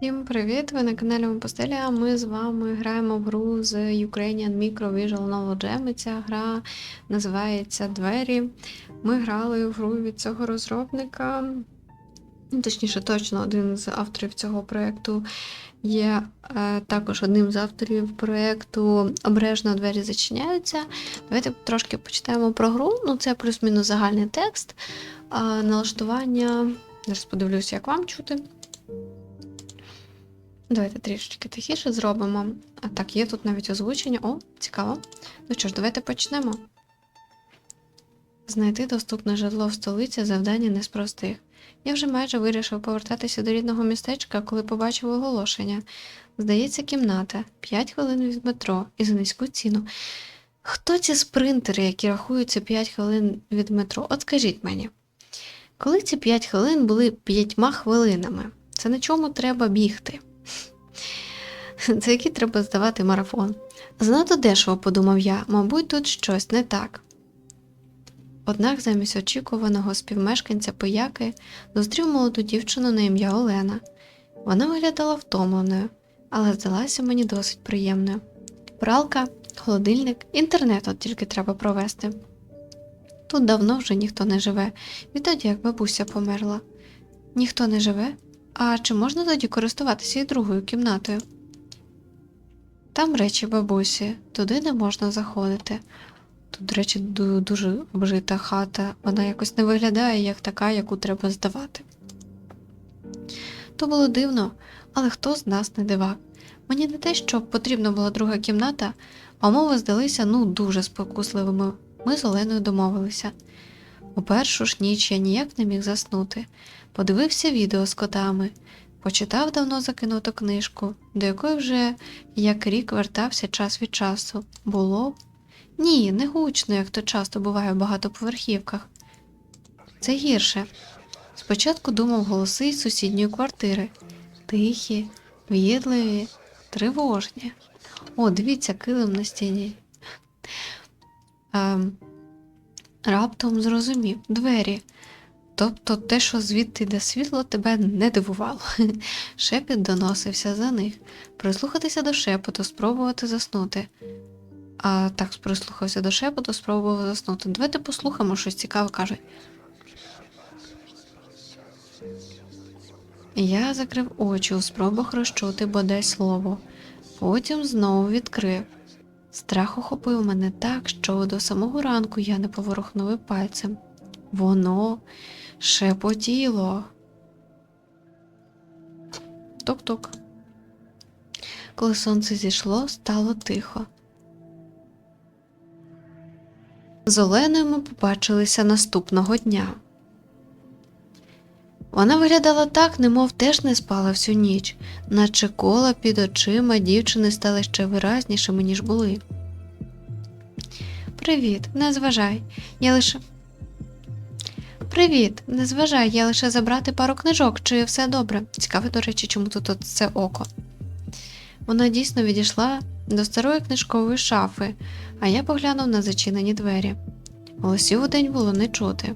Всім привіт! Ви на каналі Мопостеля. Ми з вами граємо в гру з Ukrainian Micro Visual Novel Jam. І ця гра називається Двері. Ми грали в гру від цього розробника. Ну, Точніше, точно один з авторів цього проєкту є е, також одним з авторів проєкту Обережно двері зачиняються. Давайте трошки почитаємо про гру. Ну, це плюс-мінус загальний текст. А налаштування. Зараз подивлюся, як вам чути. Давайте трішечки тихіше зробимо. А так, є тут навіть озвучення. О, цікаво. Ну що ж, давайте почнемо. Знайти доступне житло в столиці завдання не з простих. Я вже майже вирішив повертатися до рідного містечка, коли побачив оголошення. Здається, кімната 5 хвилин від метро і за низьку ціну. Хто ці спринтери, які рахуються 5 хвилин від метро? От скажіть мені, коли ці 5 хвилин були 5 хвилинами, це на чому треба бігти? За який треба здавати марафон. Занадто дешево, подумав я, мабуть, тут щось не так. Однак замість очікуваного співмешканця пияки зустрів молоду дівчину на ім'я Олена. Вона виглядала втомленою, але здалася мені досить приємною. Пралка, холодильник, інтернет от тільки треба провести. Тут давно вже ніхто не живе, відтоді як бабуся померла. Ніхто не живе? А чи можна тоді користуватися і другою кімнатою? Там речі бабусі, туди не можна заходити. Тут, до речі, дуже обжита хата, вона якось не виглядає як така, яку треба здавати. То було дивно, але хто з нас не дивак. Мені не те, що потрібна була друга кімната, а умови здалися ну дуже спокусливими. Ми з Оленою домовилися. У першу ж ніч я ніяк не міг заснути. Подивився відео з котами, почитав давно закинуту книжку, до якої вже як рік вертався час від часу. Було? Ні, не гучно, як то часто буває в багатоповерхівках. Це гірше. Спочатку думав голоси із сусідньої квартири. Тихі, в'єдливі, тривожні. О, дивіться, килим на стіні. Ем, раптом зрозумів двері. Тобто те, що звідти йде світло, тебе не дивувало. Шепіт доносився за них. Прислухатися до шепоту, спробувати заснути. А так прислухався до шепоту, спробував заснути. Давайте послухаємо щось цікаве кажуть. Я закрив очі у спробах розчути бодай слово, потім знову відкрив. Страх охопив мене так, що до самого ранку я не поворухнув пальцем. Воно шепотіло. Тук-тук. Коли сонце зійшло, стало тихо. З Оленою ми побачилися наступного дня. Вона виглядала так, немов теж не спала всю ніч, наче кола під очима дівчини стали ще виразнішими, ніж були. Привіт, не зважай. Я лише. Привіт, не зважай, я лише забрати пару книжок, чи все добре. Цікаво, до речі, чому тут це око. Вона дійсно відійшла до старої книжкової шафи, а я поглянув на зачинені двері. Голосів у день було не чути.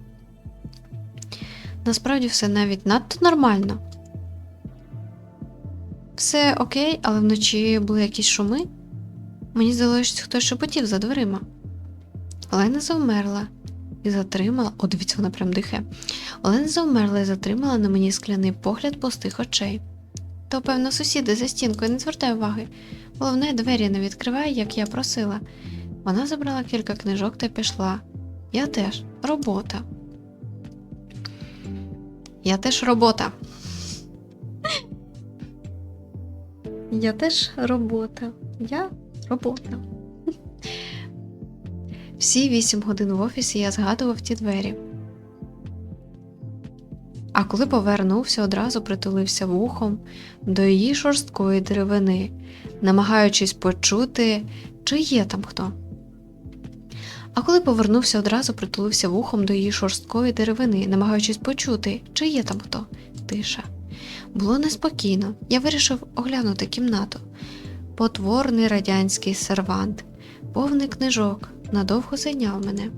Насправді все навіть надто нормально. Все окей, але вночі були якісь шуми. Мені здалося, що хтось шепотів за дверима. Олена завмерла і затримала. О, дивіться, вона прям дихає. Олена завмерла і затримала на мені скляний погляд пустих очей. То, певно, сусіди за стінкою не звертай уваги. Головне, двері не відкривай, як я просила. Вона забрала кілька книжок та пішла. Я теж робота. Я теж робота. Я теж робота. Я робота. Всі вісім годин в офісі я згадував ті двері. А коли повернувся, одразу притулився вухом до її шорсткої деревини, намагаючись почути, чи є там хто. А коли повернувся, одразу притулився вухом до її шорсткої деревини, намагаючись почути, чи є там хто. Тиша. Було неспокійно. Я вирішив оглянути кімнату. Потворний радянський сервант, повний книжок, надовго зайняв мене.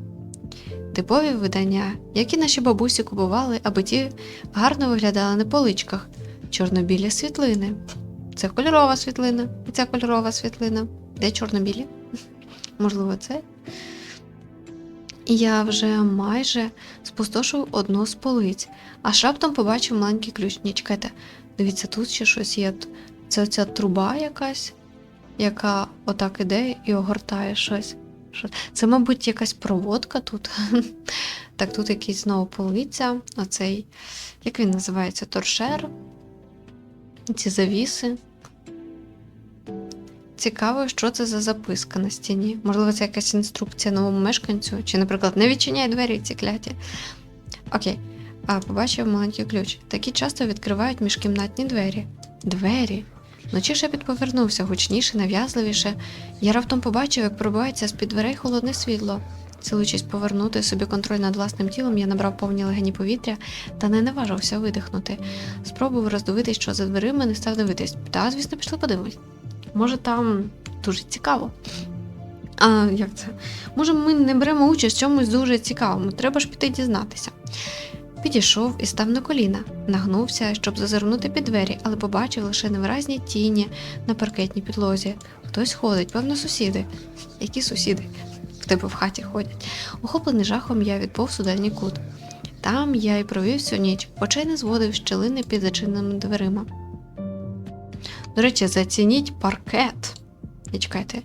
Типові видання, які наші бабусі купували, аби ті гарно виглядали на поличках, чорнобілі світлини. Це кольорова світлина, і ця кольорова світлина. Де чорнобілі? Можливо, це. Я вже майже спустошив одну з полиць, а раптом побачив маленький ключ. Ні, чекайте, дивіться, тут ще щось є. Це ця труба якась, яка отак іде і огортає щось. Це, мабуть, якась проводка тут. Так, тут якийсь знову полиця, оцей, як він називається, торшер. Ці завіси. Цікаво, що це за записка на стіні. Можливо, це якась інструкція новому мешканцю, чи, наприклад, не відчиняй двері ці кляті. Окей. А побачив маленький ключ. Такі часто відкривають міжкімнатні двері. Двері. Вночі шепіт повернувся гучніше, нав'язливіше. Я раптом побачив, як пробивається з-під дверей холодне світло. Силуючись повернути собі контроль над власним тілом, я набрав повні легені повітря та не наважився видихнути. Спробував роздивитись, що за дверима, не став дивитись. Та, звісно, пішли подивимось. Може, там дуже цікаво. А як це? Може, ми не беремо участь в чомусь дуже цікавому, треба ж піти дізнатися. Підійшов і став на коліна, нагнувся, щоб зазирнути під двері, але побачив лише невиразні тіні на паркетній підлозі. Хтось ходить, певно, сусіди. Які сусіди? В тебе в хаті ходять. Охоплений жахом, я відповз у кут. Там я й провів всю ніч, очей не зводив з щілини під зачиненими дверима. До речі, зацініть паркет. І чекайте,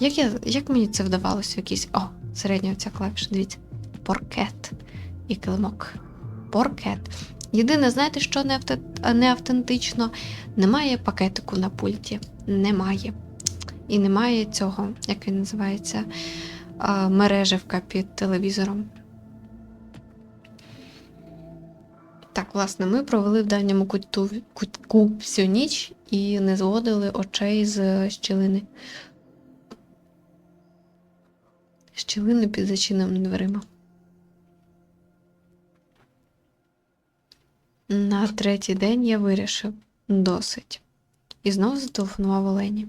як, я, як мені це вдавалося якийсь. О, середня оця клавіша, дивіться. Паркет і килимок. Паркет. Єдине, знаєте, що не, автентично? Немає пакетику на пульті. Немає. І немає цього, як він називається, мереживка під телевізором. Так, власне, ми провели в дальньому куту, кутку всю ніч і не зводили очей з щілини. Щілини під зачиненими дверима. На третій день я вирішив досить. І знову зателефонував Олені.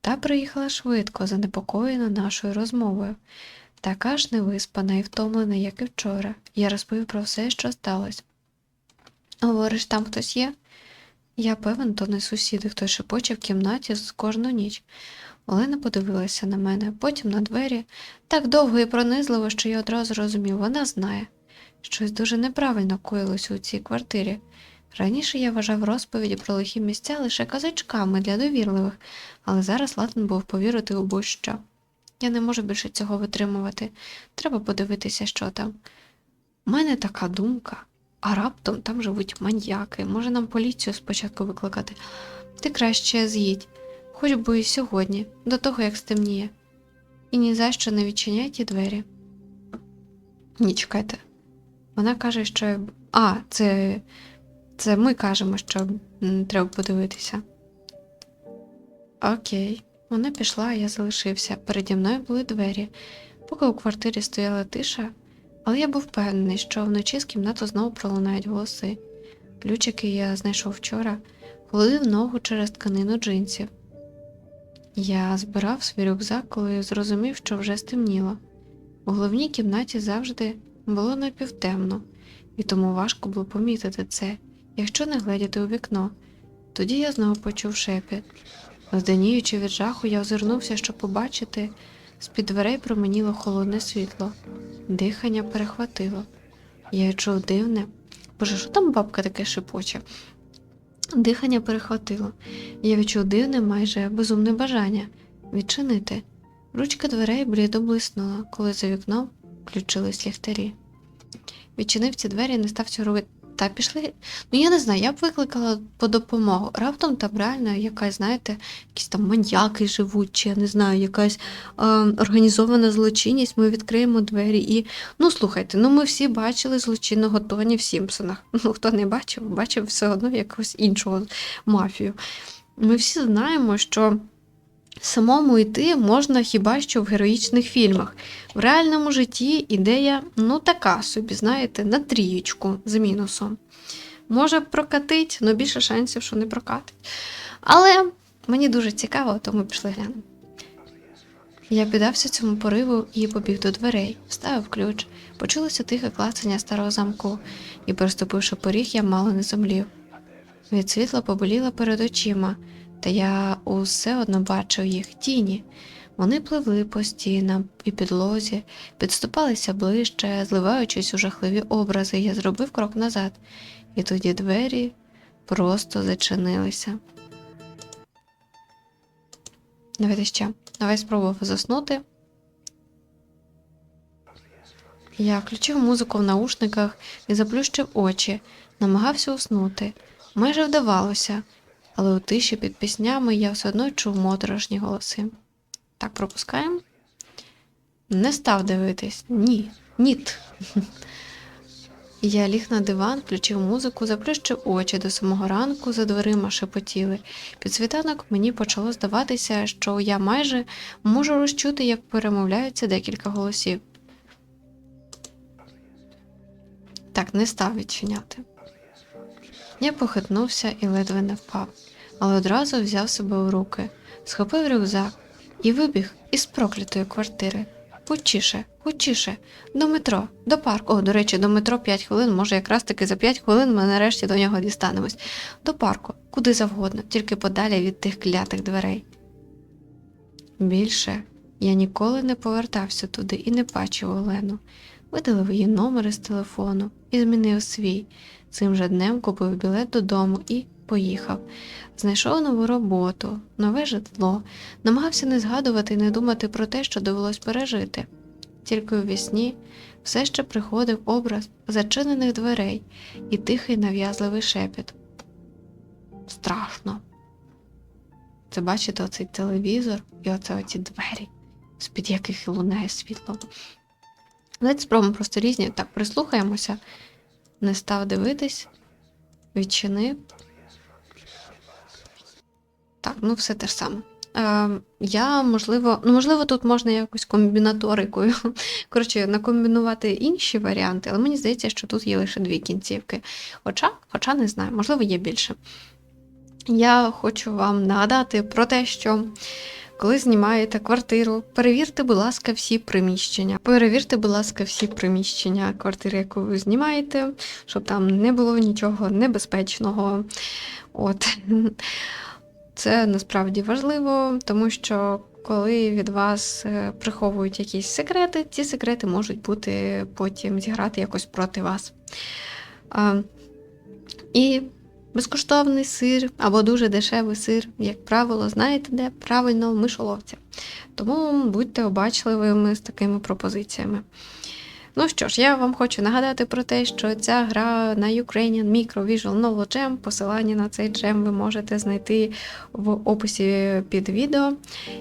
Та приїхала швидко, занепокоєна нашою розмовою. Така ж невиспана і втомлена, як і вчора. Я розповів про все, що сталося. Говориш, там хтось є? Я певен, то не сусіди, хто шепоче в кімнаті з кожну ніч. Олена подивилася на мене, потім на двері, так довго і пронизливо, що я одразу зрозумів, вона знає. Щось дуже неправильно коїлося у цій квартирі. Раніше я вважав розповіді про лихі місця лише казачками для довірливих, але зараз ладен був повірити у будь-що. Я не можу більше цього витримувати. Треба подивитися, що там. У мене така думка, а раптом там живуть маньяки. Може нам поліцію спочатку викликати. Ти краще з'їдь, хоч би і сьогодні, до того як стемніє. І ні за що не відчиняй ті двері. Ні, чекайте. Вона каже, що. А, це. Це ми кажемо, що треба подивитися. Окей. Вона пішла, а я залишився. Переді мною були двері. Поки у квартирі стояла тиша, але я був впевнений, що вночі з кімнати знову пролунають голоси. Ключики я знайшов вчора, холодив ногу через тканину джинсів. Я збирав свій рюкзак, коли зрозумів, що вже стемніло. У головній кімнаті завжди було напівтемно, і тому важко було помітити це, якщо не гледіти у вікно. Тоді я знову почув шепіт. Зденіючи від жаху, я озирнувся, щоб побачити, з-під дверей променіло холодне світло. Дихання перехватило. Я чув дивне. Боже, що там бабка таке шепоче? Дихання перехватило. Я відчув дивне, майже безумне бажання відчинити. Ручка дверей блідо блиснула, коли за вікном включились ліхтарі. Відчинив ці двері і не став цього робити. Та пішли. Ну я не знаю, я б викликала по допомогу. Раптом там реально якась, знаєте, якісь там маньяки живуть, чи я не знаю, якась е, організована злочинність. Ми відкриємо двері і. Ну, слухайте, ну ми всі бачили злочинного Тоні в Сімпсонах. Ну, хто не бачив, бачив все одно якогось іншого мафію. Ми всі знаємо, що самому йти можна хіба що в героїчних фільмах. В реальному житті ідея, ну, така собі, знаєте, на трієчку з мінусом. Може прокатить, але більше шансів, що не прокатить. Але мені дуже цікаво, тому пішли глянемо. Я піддався цьому пориву і побіг до дверей, вставив ключ, почулося тихе клацання старого замку, і, переступивши поріг, я мало не зомлів. Від світла поболіла перед очима, та я усе одно бачив їх тіні. Вони пливли по стінам і підлозі, підступалися ближче, зливаючись у жахливі образи. Я зробив крок назад, і тоді двері просто зачинилися. Давайте ще. Давай спробував заснути. Я включив музику в наушниках і заплющив очі, намагався уснути. Майже вдавалося, але у тиші під піснями я все одно чув моторошні голоси. Так, пропускаємо. Не став дивитись. Ні. Ніт. Я ліг на диван, включив музику, заплющив очі до самого ранку за дверима шепотіли. Під світанок мені почало здаватися, що я майже можу розчути, як перемовляються декілька голосів. Так, не став відчиняти. Я похитнувся і ледве не впав, але одразу взяв себе у руки, схопив рюкзак і вибіг із проклятої квартири. Хучіше, хучіше, до метро, до парку. О, до речі, до метро 5 хвилин, може, якраз таки за 5 хвилин ми нарешті до нього дістанемось. До парку, куди завгодно, тільки подалі від тих клятих дверей. Більше я ніколи не повертався туди і не бачив Олену. Видалив її номери з телефону і змінив свій. Цим же днем купив білет додому і поїхав. Знайшов нову роботу, нове житло, намагався не згадувати і не думати про те, що довелось пережити. Тільки у вісні все ще приходив образ зачинених дверей і тихий нав'язливий шепіт. Страшно. Це бачите оцей телевізор і оце оці двері, з-під яких лунає світло. Давайте спробуємо просто різні. Так, прислухаємося. Не став дивитись, відчинив. Так, ну все те ж саме. Е, я, можливо, ну, можливо, тут можна якось комбінаторикою. Коротше, накомбінувати інші варіанти, але мені здається, що тут є лише дві кінцівки. Хоча, хоча не знаю, можливо, є більше. Я хочу вам нагадати про те, що коли знімаєте квартиру, перевірте, будь ласка, всі приміщення. Перевірте, будь ласка, всі приміщення квартири, яку ви знімаєте, щоб там не було нічого небезпечного. От. Це насправді важливо, тому що коли від вас е, приховують якісь секрети, ці секрети можуть бути потім зіграти якось проти вас. І безкоштовний сир або дуже дешевий сир, як правило, знаєте де? Правильно, в мишоловця. Тому будьте обачливими з такими пропозиціями. Ну що ж, я вам хочу нагадати про те, що ця гра на Ukrainian Micro Visual Novel Jam, посилання на цей джем ви можете знайти в описі під відео.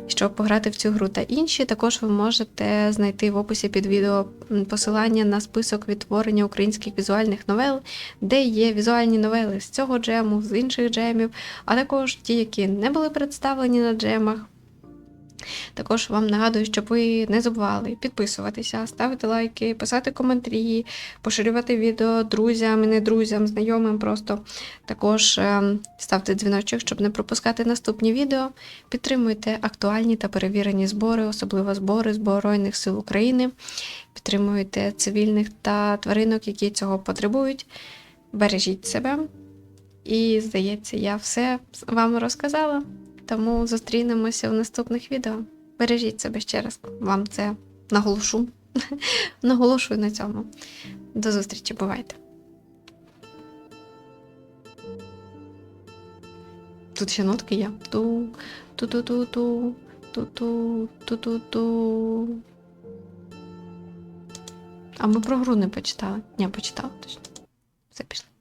Щоб пограти в цю гру та інші, також ви можете знайти в описі під відео посилання на список відтворення українських візуальних новел, де є візуальні новели з цього джему, з інших джемів, а також ті, які не були представлені на джемах. Також вам нагадую, щоб ви не забували підписуватися, ставити лайки, писати коментарі, поширювати відео друзям і не друзям, знайомим просто. Також е, ставте дзвіночок, щоб не пропускати наступні відео. Підтримуйте актуальні та перевірені збори, особливо збори Збройних сил України. Підтримуйте цивільних та тваринок, які цього потребують. Бережіть себе. І, здається, я все вам розказала. Тому зустрінемося в наступних відео. Бережіть себе ще раз. Вам це наголошу. Наголошую на цьому. До зустрічі, бувайте. Тут ще нотки є. Ту, ту-ту-ту-ту, ту-ту, ту-ту-ту. А ми про гру не почитали. Ні, почитали точно. Все пішли.